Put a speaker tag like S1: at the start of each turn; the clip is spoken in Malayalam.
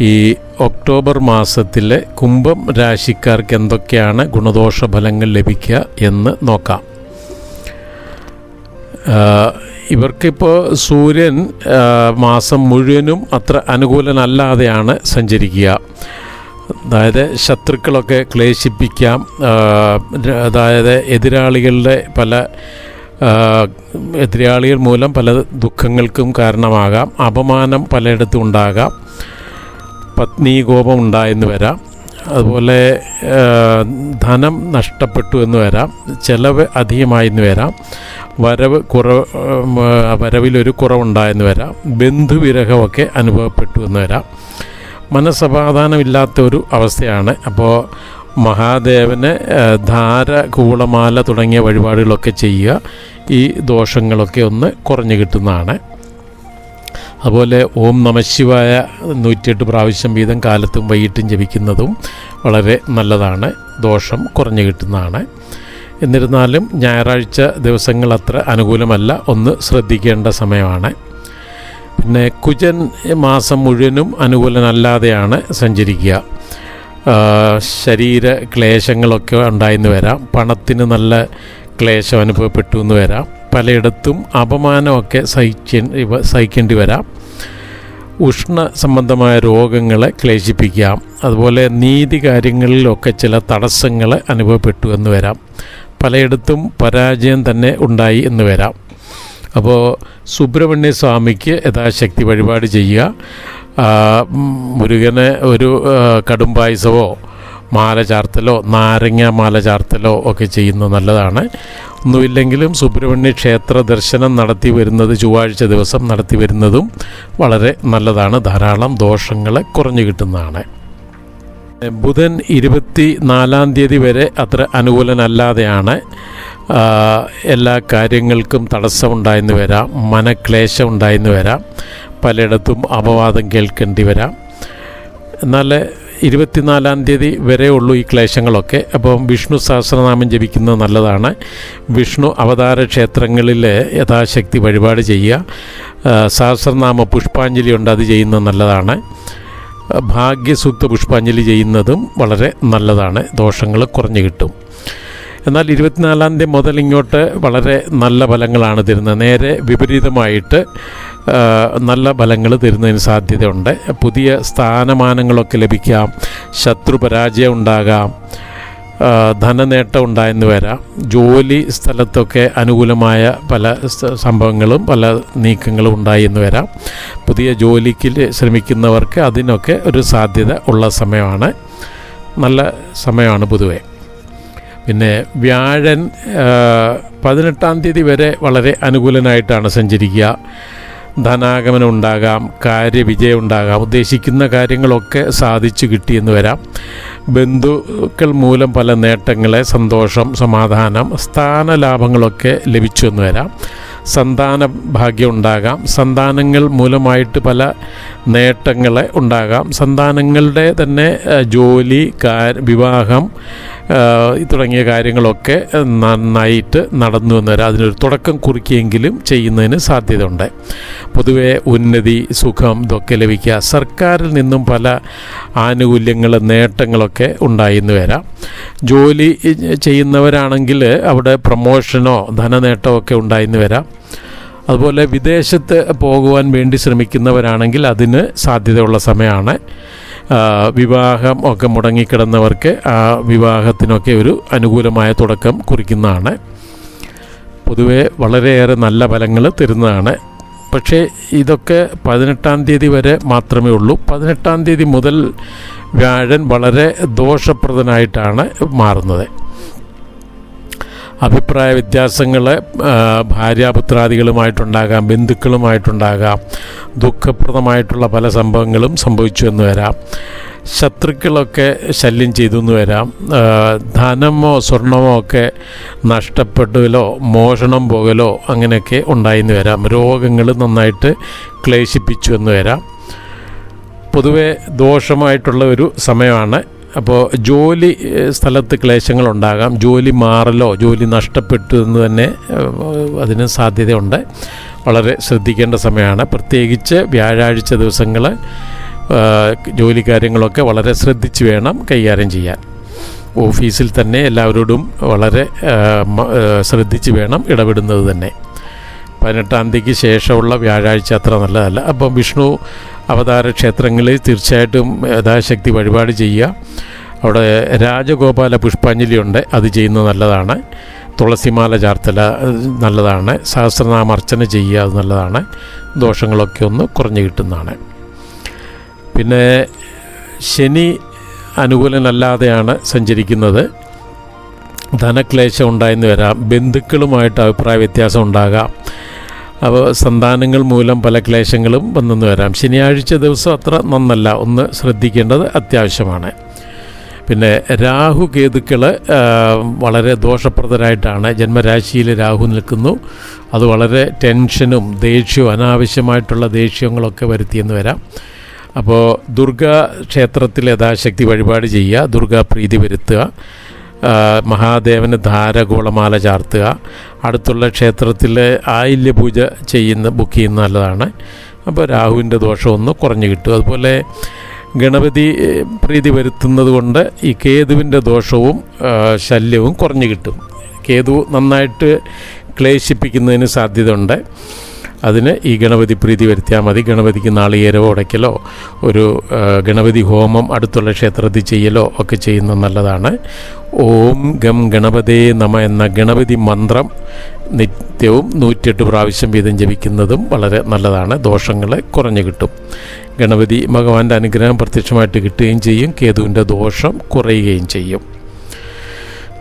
S1: ഈ ഒക്ടോബർ മാസത്തിലെ കുംഭം രാശിക്കാർക്ക് എന്തൊക്കെയാണ് ഗുണദോഷ ഫലങ്ങൾ ലഭിക്കുക എന്ന് നോക്കാം. ഇവർക്കിപ്പോൾ സൂര്യൻ മാസം മുഴുവനും അത്ര അനുകൂലനല്ലാതെയാണ് സഞ്ചരിക്കുക. അതായത് ശത്രുക്കളൊക്കെ ക്ലേശിപ്പിക്കാം. അതായത് എതിരാളികളുടെ പല എതിരാളികൾ മൂലം പല ദുഃഖങ്ങൾക്കും കാരണമാകാം. അപമാനം പലയിടത്തും ഉണ്ടാകാം. പത്നി കോപം ഉണ്ടായെന്ന് വരാം. അതുപോലെ ധനം നഷ്ടപ്പെട്ടു എന്ന് വരാം. ചിലവ് അധികമായെന്ന് വരാം. വരവ് കുറവ് വരവിലൊരു കുറവുണ്ടായെന്ന് വരാം. ബന്ധുവിരഹമൊക്കെ അനുഭവപ്പെട്ടു എന്ന് വരാം. മനസ്സമാധാനമില്ലാത്ത ഒരു അവസ്ഥയാണ്. അപ്പോൾ മഹാദേവന് ധാര കൂളമാല തുടങ്ങിയ വഴിപാടുകളൊക്കെ ചെയ്യുക ഈ ദോഷങ്ങളൊക്കെ ഒന്ന് കുറഞ്ഞു കിട്ടുന്നതാണ്. അതുപോലെ ഓം നമശിവായ നൂറ്റിയെട്ട് പ്രാവശ്യം വീതം കാലത്തും വൈകിട്ടും ജപിക്കുന്നതും വളരെ നല്ലതാണ്. ദോഷം കുറഞ്ഞു കിട്ടുന്നതാണ്. എന്നിരുന്നാലും ഞായറാഴ്ച ദിവസങ്ങൾ അത്ര അനുകൂലമല്ല. ഒന്ന് ശ്രദ്ധിക്കേണ്ട സമയമാണ്. പിന്നെ കുജൻ മാസം മുഴുവനും അനുകൂലനല്ലാതെയാണ് സഞ്ചരിക്കുക. ശരീര ക്ലേശങ്ങളൊക്കെ ഉണ്ടായെന്ന് വരാം. പണത്തിന് നല്ല ക്ലേശം അനുഭവപ്പെട്ടു എന്ന് വരാം. പലയിടത്തും അപമാനമൊക്കെ സഹിക്ക സഹിക്കേണ്ടി വരാം. ഉഷ്ണ സംബന്ധമായ രോഗങ്ങളെ ക്ലേശിപ്പിക്കാം. അതുപോലെ നീതി കാര്യങ്ങളിലൊക്കെ ചില തടസ്സങ്ങൾ അനുഭവപ്പെട്ടു എന്ന് വരാം. പലയിടത്തും പരാജയം തന്നെ ഉണ്ടായി എന്ന് വരാം. അപ്പോൾ സുബ്രഹ്മണ്യ സ്വാമിക്ക് യഥാശക്തി വഴിപാട് ചെയ്യുക. മുരുകനെ ഒരു കടും പായസമോ മാല ചാർത്തലോ നാരങ്ങ മാല ചാർത്തലോ ഒക്കെ ചെയ്യുന്നത് നല്ലതാണ്. ഒന്നുമില്ലെങ്കിലും സുബ്രഹ്മണ്യ ക്ഷേത്ര ദർശനം നടത്തി വരുന്നത് ചൊവ്വാഴ്ച ദിവസം നടത്തി വരുന്നതും വളരെ നല്ലതാണ്. ധാരാളം ദോഷങ്ങളെ കുറഞ്ഞു കിട്ടുന്നതാണ്. ബുധൻ ഇരുപത്തി നാലാം തീയതി വരെ അത്ര അനുകൂലനല്ലാതെയാണ് എല്ലാ കാര്യങ്ങൾക്കും തടസ്സമുണ്ടായെന്ന് വരാം മനക്ലേശം ഉണ്ടായെന്ന് വരാം പലയിടത്തും അപവാദം കേൾക്കേണ്ടി വരാം. എന്നാൽ ഇരുപത്തിനാലാം തീയതി വരെ ഉള്ളൂ ഈ ക്ലേശങ്ങളൊക്കെ. അപ്പം വിഷ്ണു സഹസ്രനാമം ജപിക്കുന്നത് നല്ലതാണ്. വിഷ്ണു അവതാര ക്ഷേത്രങ്ങളിൽ യഥാശക്തി വഴിപാട് ചെയ്യുക. സഹസ്രനാമ പുഷ്പാഞ്ജലി ഉണ്ട് അത് ചെയ്യുന്നത് നല്ലതാണ്. ഭാഗ്യസൂക്ത പുഷ്പാഞ്ജലി ചെയ്യുന്നതും വളരെ നല്ലതാണ്. ദോഷങ്ങൾ കുറഞ്ഞു കിട്ടും. എന്നാൽ ഇരുപത്തിനാലാം തീയതി മുതൽ ഇങ്ങോട്ട് വളരെ നല്ല ഫലങ്ങളാണ് തരുന്നത്. നേരെ വിപരീതമായിട്ട് നല്ല ഫലങ്ങൾ തരുന്നതിന് സാധ്യതയുണ്ട്. പുതിയ സ്ഥാനമാനങ്ങളൊക്കെ ലഭിക്കാം. ശത്രു പരാജയം ഉണ്ടാകാം. ധനനേട്ടം ഉണ്ടായെന്ന് വരാം. ജോലി സ്ഥലത്തൊക്കെ അനുകൂലമായ പല സംഭവങ്ങളും പല നീക്കങ്ങളും ഉണ്ടായി എന്ന് വരാം. പുതിയ ജോലിക്ക് ശ്രമിക്കുന്നവർക്ക് അതിനൊക്കെ ഒരു സാധ്യത ഉള്ള സമയമാണ്. നല്ല സമയമാണ് പൊതുവേ. പിന്നെ വ്യാഴൻ പതിനെട്ടാം തീയതി വരെ വളരെ അനുകൂലനായിട്ടാണ് സഞ്ചരിക്കുക. ധനാഗമനം ഉണ്ടാകാം കാര്യവിജയം ഉണ്ടാകാം ഉദ്ദേശിക്കുന്ന കാര്യങ്ങളൊക്കെ സാധിച്ചു കിട്ടിയെന്ന് വരാം. ബന്ധുക്കൾ മൂലം പല നേട്ടങ്ങളെ സന്തോഷം സമാധാനം സ്ഥാനലാഭങ്ങളൊക്കെ ലഭിച്ചു എന്ന് വരാം. സന്താന ഭാഗ്യം ഉണ്ടാകാം. സന്താനങ്ങൾ മൂലമായിട്ട് പല നേട്ടങ്ങളെ ഉണ്ടാകാം. സന്താനങ്ങളുടെ തന്നെ ജോലി വിവാഹം തുടങ്ങിയ കാര്യങ്ങളൊക്കെ നന്നായിട്ട് നടന്നു എന്ന് വരാം അതിനൊരു തുടക്കം കുറിക്കുകയെങ്കിലും ചെയ്യുന്നതിന് സാധ്യതയുണ്ട്. പൊതുവെ ഉന്നതി സുഖം ഇതൊക്കെ ലഭിക്കുക സർക്കാരിൽ നിന്നും പല ആനുകൂല്യങ്ങൾ നേട്ടങ്ങളൊക്കെ ഉണ്ടായിന്ന് വരാം. ജോലി ചെയ്യുന്നവരാണെങ്കിൽ അവിടെ പ്രമോഷനോ ധനനേട്ടമോ ഒക്കെ ഉണ്ടായിന്ന് വരാം. അതുപോലെ വിദേശത്ത് പോകുവാൻ വേണ്ടി ശ്രമിക്കുന്നവരാണെങ്കിൽ അതിന് സാധ്യതയുള്ള സമയമാണ്. വിവാഹം ഒക്കെ മുടങ്ങിക്കിടന്നവർക്ക് ആ വിവാഹത്തിനൊക്കെ ഒരു അനുകൂലമായ തുടക്കം കുറിക്കുന്നതാണ്. പൊതുവെ വളരെയേറെ നല്ല ഫലങ്ങൾ തരുന്നതാണ്. പക്ഷേ ഇതൊക്കെ പതിനെട്ടാം തീയതി വരെ മാത്രമേ ഉള്ളൂ. പതിനെട്ടാം തീയതി മുതൽ വ്യാഴൻ വളരെ ദോഷപ്രദനായിട്ടാണ് മാറുന്നത്. അഭിപ്രായ വ്യത്യാസങ്ങൾ ഭാര്യാപുത്രാദികളുമായിട്ടുണ്ടാകാം ബന്ധുക്കളുമായിട്ടുണ്ടാകാം ദുഃഖപ്രദമായിട്ടുള്ള പല സംഭവങ്ങളും സംഭവിച്ചു എന്ന് വരാം. ശത്രുക്കളൊക്കെ ശല്യം ചെയ്തു എന്ന് വരാം. ധനമോ സ്വർണമോ ഒക്കെ നഷ്ടപ്പെടലോ മോഷണം പോകലോ അങ്ങനെയൊക്കെ ഉണ്ടായിന്ന് വരാം. രോഗങ്ങൾ നന്നായിട്ട് ക്ലേശിപ്പിച്ചു എന്ന് വരാം. പൊതുവെ ദോഷമായിട്ടുള്ള ഒരു സമയമാണ് അപ്പോൾ ജോലി സ്ഥലത്ത് ക്ലേശങ്ങളുണ്ടാകാം. ജോലി മാറലോ ജോലി നഷ്ടപ്പെട്ടു എന്ന് തന്നെ അതിന് സാധ്യതയുണ്ട്. വളരെ ശ്രദ്ധിക്കേണ്ട സമയമാണ്. പ്രത്യേകിച്ച് വ്യാഴാഴ്ച ദിവസങ്ങൾ ജോലി കാര്യങ്ങളൊക്കെ വളരെ ശ്രദ്ധിച്ച് വേണം കൈകാര്യം ചെയ്യാൻ. ഓഫീസിൽ തന്നെ എല്ലാവരോടും വളരെ ശ്രദ്ധിച്ച് വേണം ഇടപെടുന്നത് തന്നെ. പതിനെട്ടാം തീയതിക്ക് ശേഷമുള്ള വ്യാഴാഴ്ച അത്ര നല്ലതല്ല. അപ്പം വിഷ്ണു അവതാര ക്ഷേത്രങ്ങളിൽ തീർച്ചയായിട്ടും യഥാശക്തി വഴിപാട് ചെയ്യുക. അവിടെ രാജഗോപാല പുഷ്പാഞ്ജലി ഉണ്ട് അത് ചെയ്യുന്നത് നല്ലതാണ്. തുളസിമാല ചാർത്തല നല്ലതാണ്. സഹസ്രനാമ അർച്ചന ചെയ്യുക അത് നല്ലതാണ്. ദോഷങ്ങളൊക്കെ ഒന്ന് കുറഞ്ഞു കിട്ടുന്നതാണ്. പിന്നെ ശനി അനുകൂലനല്ലാതെയാണ് സഞ്ചരിക്കുന്നത്. ധനക്ലേശം ഉണ്ടായെന്ന് വരാം. ബന്ധുക്കളുമായിട്ട് അഭിപ്രായ വ്യത്യാസം ഉണ്ടാകാം. അപ്പോൾ സന്താനങ്ങൾ മൂലം പല ക്ലേശങ്ങളും വന്നെന്ന് വരാം. ശനിയാഴ്ച ദിവസം അത്ര നന്നല്ല. ഒന്ന് ശ്രദ്ധിക്കേണ്ടത് അത്യാവശ്യമാണ്. പിന്നെ രാഹു കേതുക്കൾ വളരെ ദോഷപ്രദരായിട്ടാണ്. ജന്മരാശിയിൽ രാഹു നിൽക്കുന്നു. അത് വളരെ ടെൻഷനും ദേഷ്യവും അനാവശ്യമായിട്ടുള്ള ദേഷ്യങ്ങളൊക്കെ വരുത്തിയെന്ന് വരാം. അപ്പോൾ ദുർഗാ ക്ഷേത്രത്തിൽ യഥാശക്തി വഴിപാട് ചെയ്യുക ദുർഗാ പ്രീതി വരുത്തുക. മഹാദേവന് ധാരഗോളമാല ചാർത്തുക. അടുത്തുള്ള ക്ഷേത്രത്തിൽ ആയില്യ പൂജ ചെയ്യുന്ന ബുക്ക് ചെയ്യുന്ന നല്ലതാണ്. അപ്പോൾ രാഹുവിന്റെ ദോഷമൊന്ന് കുറഞ്ഞു കിട്ടും. അതുപോലെ ഗണപതി പ്രീതി വരുത്തുന്നത് കൊണ്ട് ഈ കേതുവിന്റെ ദോഷവും ശല്യവും കുറഞ്ഞു കിട്ടും. കേതു നന്നായിട്ട് ക്ലേശിപ്പിക്കുന്നതിന് സാധ്യതയുണ്ട്. അതിന് ഈ ഗണപതി പ്രീതി വരുത്തിയാൽ മതി. ഗണപതിക്ക് നാളികേരവോ ഉടയ്ക്കലോ ഒരു ഗണപതി ഹോമം അടുത്തുള്ള ക്ഷേത്രത്തിൽ ചെയ്യലോ ഒക്കെ ചെയ്യുന്നത് നല്ലതാണ്. ഓം ഗം ഗണപതേ നമ എന്ന ഗണപതി മന്ത്രം നിത്യവും നൂറ്റെട്ട് പ്രാവശ്യം വീതം ജപിക്കുന്നതും വളരെ നല്ലതാണ്. ദോഷങ്ങൾ കുറഞ്ഞു കിട്ടും. ഗണപതി ഭഗവാന്റെ അനുഗ്രഹം പ്രത്യക്ഷമായിട്ട് കിട്ടുകയും ചെയ്യും. കേതുവിന്റെ ദോഷം കുറയുകയും ചെയ്യും.